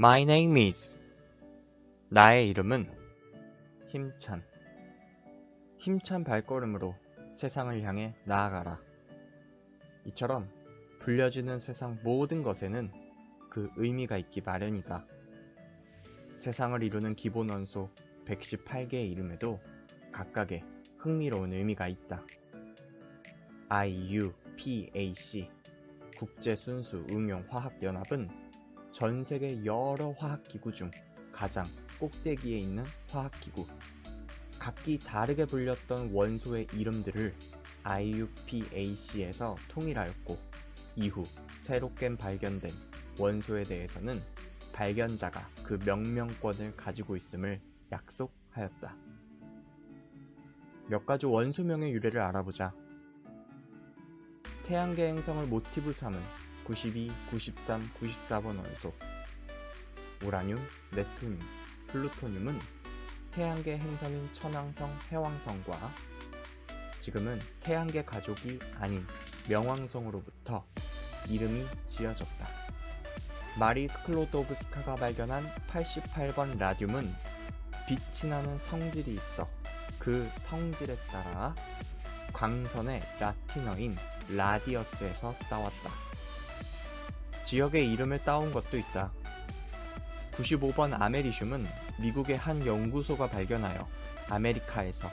My name is 나의 이름은 힘찬 힘찬 발걸음으로 세상을 향해 나아가라. 이처럼 불려지는 세상 모든 것에는 그 의미가 있기 마련이다. 세상을 이루는 기본 원소 118개의 이름에도 각각의 흥미로운 의미가 있다. IUPAC 국제순수 응용 화학연합은 전 세계 여러 화학기구 중 가장 꼭대기에 있는 화학기구. 각기 다르게 불렸던 원소의 이름들을 IUPAC에서 통일하였고, 이후 새롭게 발견된 원소에 대해서는 발견자가 그 명명권을 가지고 있음을 약속하였다. 몇 가지 원소명의 유래를 알아보자. 태양계 행성을 모티브 삼은 92, 93, 94번 원소 우라늄, 네토늄, 플루토늄은 태양계 행성인 천왕성, 해왕성과 지금은 태양계 가족이 아닌 명왕성으로부터 이름이 지어졌다. 마리 스클로도브스카가 발견한 88번 라듐은 빛이 나는 성질이 있어 그 성질에 따라 광선의 라틴어인 라디어스에서 따왔다. 지역의 이름을 따온 것도 있다. 95번 아메리슘은 미국의 한 연구소가 발견하여 아메리카에서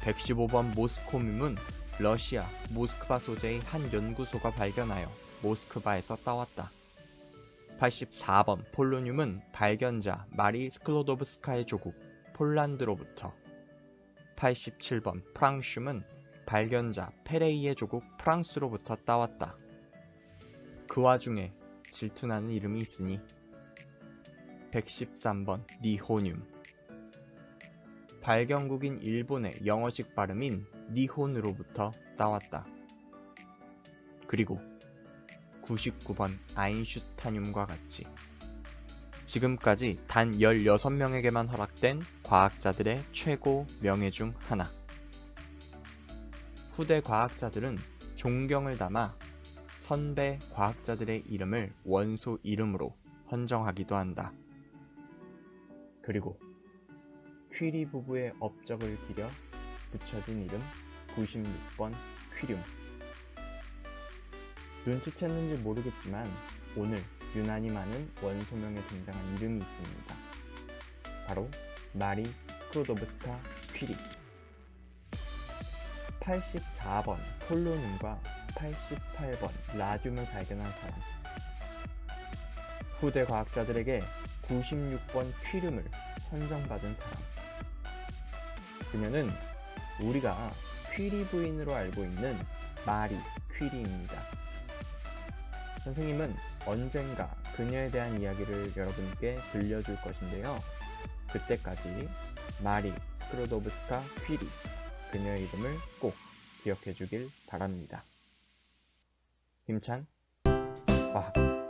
115번 모스코뮴은 러시아 모스크바 소재의 한 연구소가 발견하여 모스크바에서 따왔다. 84번 폴로늄은 발견자 마리 스클로도브스카의 조국 폴란드로부터 87번 프랑슘은 발견자 페레이의 조국 프랑스로부터 따왔다. 그 와중에 질투나는 이름이 있으니 113번 니호늄 발견국인 일본의 영어식 발음인 니혼으로부터 따왔다. 그리고 99번 아인슈타늄과 같이 지금까지 단 16명에게만 허락된 과학자들의 최고 명예 중 하나. 후대 과학자들은 존경을 담아 선배 과학자들의 이름을 원소 이름으로 헌정하기도 한다. 그리고 퀴리 부부의 업적을 기려 붙여진 이름 96번 퀴륨. 눈치챘는지 모르겠지만 오늘 유난히 많은 원소명에 등장한 이름이 있습니다. 바로 마리 스크로도브스카 퀴리. 84번 폴로늄과 88번 라듐을 발견한 사람. 후대 과학자들에게 96번 퀴륨을 선정받은 사람. 그녀는 우리가 퀴리 부인으로 알고 있는 마리 퀴리입니다. 선생님은 언젠가 그녀에 대한 이야기를 여러분께 들려줄 것인데요. 그때까지 마리 스크로도브스카 퀴리 그녀의 이름을 꼭 기억해 주길 바랍니다. 힘찬? 과학